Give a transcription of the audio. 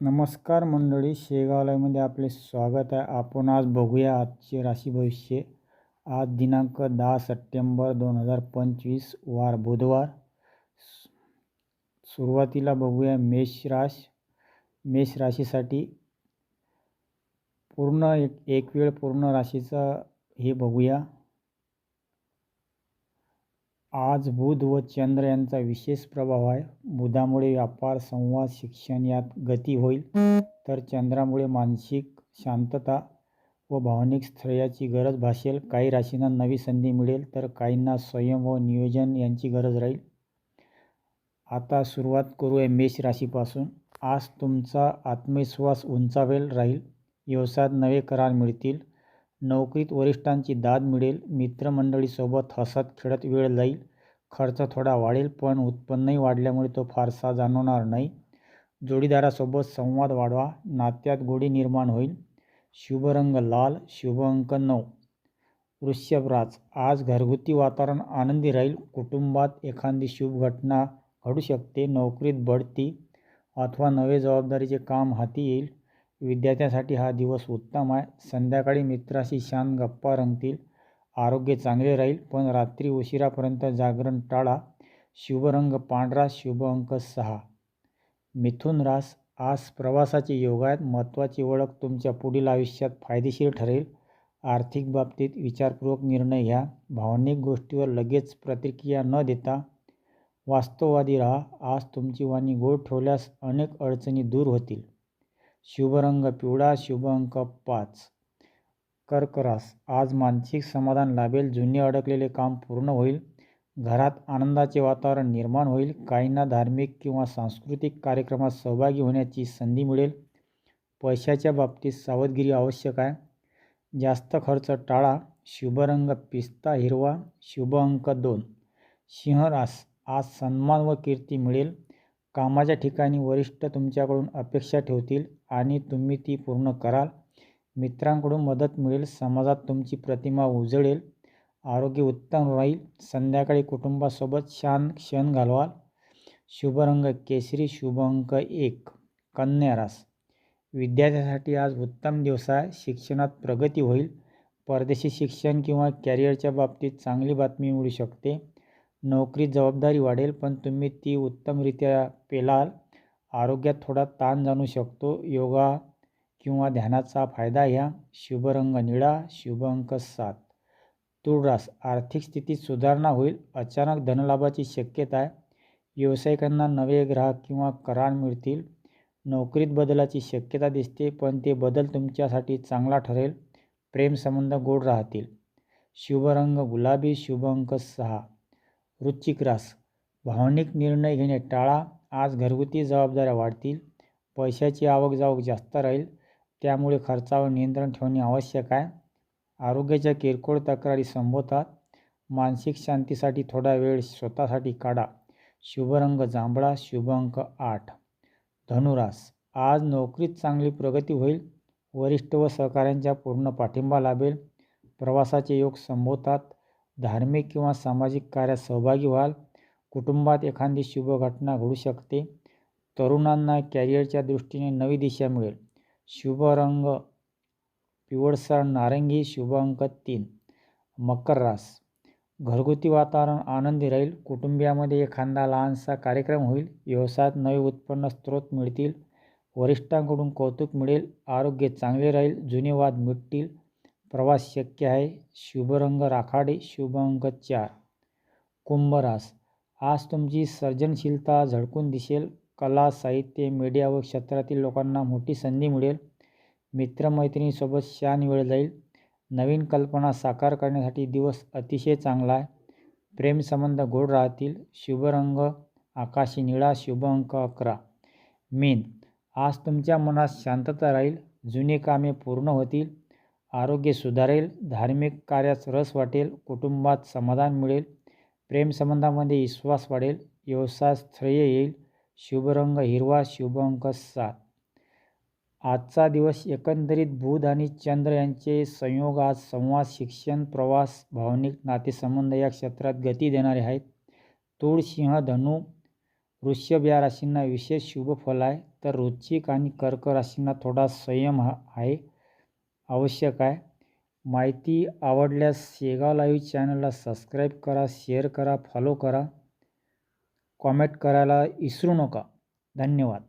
नमस्कार मंडळी शेगावलाईमध्ये आपले स्वागत आहे. आपण आज बघूया आजचे राशी भविष्य. आज दिनांक दहा सप्टेंबर दोन हजार पंचवीस वार बुधवार. सुरुवातीला बघूया मेष राश. मेष राशीसाठी पूर्ण एक एक वेळ पूर्ण राशीचा हे बघूया. आज बुध व चंद्र यांचा विशेष प्रभाव आहे. बुधामुळे व्यापार संवाद शिक्षण यात गती होईल. तर चंद्रामुळे मानसिक शांतता व भावनिक स्थैर्याची गरज भासेल. काही राशींना नवी संधी मिळेल तर काहींना संयम व नियोजन यांची गरज राहील. आता सुरुवात करूया मेष राशीपासून. आज तुमचा आत्मविश्वास उंचावेल राहील. व्यवसायात नवे करार मिळतील. नोकरीत वरिष्ठांची दाद मिळेल मित्रमंडळीसोबत हसत खेळत वेळ जाईल खर्च थोडा वाढेल पण उत्पन्नही वाढल्यामुळे तो फारसा जाणवणार नाही. जोडीदारासोबत संवाद वाढवा नात्यात गोडी निर्माण होईल. शुभ रंग लाल शुभ अंक नऊ. वृषभ राज आज घरगुती वातावरण आनंदी राहील कुटुंबात एखादी शुभ घटना घडू शकते नोकरीत बढती अथवा नवे जबाबदारीचे काम हाती येईल. विद्यार्थ्यांसाठी हा दिवस उत्तम आहे. संध्याकाळी मित्राशी शान गप्पा रंगतील. आरोग्य चांगले राहील पण रात्री उशिरापर्यंत जागरण टाळा. शुभ रंग पांढरा शुभ अंक सहा. मिथुन रास आज प्रवासाचे योग आहेत. महत्त्वाची ओळख तुमच्या पुढील आयुष्यात फायदेशीर ठरेल. आर्थिक बाबतीत विचारपूर्वक निर्णय घ्या. भावनिक गोष्टीवर लगेच प्रतिक्रिया न देता वास्तववादी राहा. आज तुमची वाणी गोड ठेवल्यास अनेक अडचणी दूर होतील. शुभरंग पिवळा शुभ अंक पाच. कर्करास आज मानसिक समाधान लाभेल. जुने अडकलेले काम पूर्ण होईल. घरात आनंदाचे वातावरण निर्माण होईल. काहींना धार्मिक किंवा सांस्कृतिक कार्यक्रमात सहभागी होण्याची संधी मिळेल. पैशाच्या बाबतीत सावधगिरी आवश्यक आहे. जास्त खर्च टाळा. शुभरंग पिस्ता हिरवा शुभ अंक दोन. सिंहरास आज सन्मान व कीर्ती मिळेल. कामाच्या ठिकाणी वरिष्ठ तुमच्याकडून अपेक्षा ठेवतील. आणि तुम्ही ती पूर्ण कराल. मित्रांकडून मदत मिळेल समाजात तुमची प्रतिमा उजळेल आरोग्य उत्तम राहील. संध्याकाळी कुटुंबासोबत छान क्षण घालवाल. शुभ रंग केसरी शुभ अंक एक कन्या रास. विद्यार्थ्यासाठी आज उत्तम दिवस आहे. शिक्षणात प्रगती होईल. परदेशी शिक्षण किंवा कॅरियरच्या बाबतीत चांगली बातमी मिळू शकते. नोकरीत जबाबदारी वाढेल पण तुम्ही ती उत्तमरित्या पेलाल. आरोग्यात थोडा ताण जाणू शकतो. योगा किंवा ध्यानाचा फायदा घ्या. शुभरंग निळा शुभ अंक सात. तुळरास आर्थिक स्थितीत सुधारणा होईल. अचानक धनलाभाची शक्यता आहे. व्यावसायिकांना नवे ग्राहक किंवा करार मिळतील. नोकरीत बदलाची शक्यता दिसते पण ते बदल तुमच्यासाठी चांगला ठरेल. प्रेमसंबंध गोड राहतील. शुभरंग गुलाबी शुभ अंक सहा. वृश्चिक रास. भावनिक निर्णय घेणे टाळा. आज घरगुती जबाबदाऱ्या वाढतील पैशाची आवक जावक जास्त राहील त्यामुळे खर्चावर नियंत्रण ठेवणे आवश्यक आहे. आरोग्याच्या किरकोळ तक्रारी संबोधतात मानसिक शांतीसाठी थोडा वेळ स्वतःसाठी काढा. शुभ रंग जांभळा शुभ अंक आठ. धनुरास आज नोकरीत चांगली प्रगती होईल. वरिष्ठ व सहकाऱ्यांचा पूर्ण पाठिंबा लाभेल. प्रवासाचे योग संबोधतात धार्मिक किंवा सामाजिक कार्यात सहभागी व्हाल. कुटुंबात एखादी शुभ घटना घडू शकते. तरुणांना कॅरियरच्या दृष्टीने नवी दिशा मिळेल. शुभ रंग पिवळसर नारंगी शुभ अंक तीन. मकर रास. घरगुती वातावरण आनंदी राहील. कुटुंबियामध्ये एखादा लहानसा कार्यक्रम होईल. व्यवसायात नवे उत्पन्न स्रोत मिळतील. वरिष्ठांकडून कौतुक मिळेल. आरोग्य चांगले राहील. जुने वाद मिटतील. प्रवास शक्य आहे. शुभ रंग राखाडी शुभ अंक चार. कुंभ रास. आज तुमची सर्जनशीलता झळकून दिसेल. कला साहित्य मीडिया व क्षेत्रातील लोकांना मोठी संधी मिळेल. मित्रमैत्रिणीसोबत शान वेळ जाईल. नवीन कल्पना साकार करण्यासाठी दिवस अतिशय चांगला आहे. प्रेमसंबंध गोड राहतील. शुभ रंग आकाशी निळा शुभ अंक अकरा. मीन आज तुमच्या मनात शांतता राहील. जुनी कामे पूर्ण होतील. आरोग्य सुधारेल. धार्मिक कार्यात रस वाटेल. कुटुंबात समाधान मिळेल. प्रेमसंबंधामध्ये विश्वास वाढेल व्यवसाय स्थैर्य येईल शुभरंग हिरवा शुभ अंक सात. आजचा दिवस एकंदरीत बुध आणि चंद्र यांचे संयोग आज संवाद शिक्षण प्रवास भावनिक नातेसंबंध या क्षेत्रात गती देणारे आहेत. तूळ सिंह धनु वृषभ या राशींना विशेष शुभ फल आहे. तर रुचिक आणि कर्क राशींना थोडा संयम हा आहे आवश्यक आहे. माहिती आवडल्यास शेगाव लाईव्ह चॅनलला सबस्क्राईब करा शेअर करा फॉलो करा. कॉमेंट करायला विसरू नका. धन्यवाद.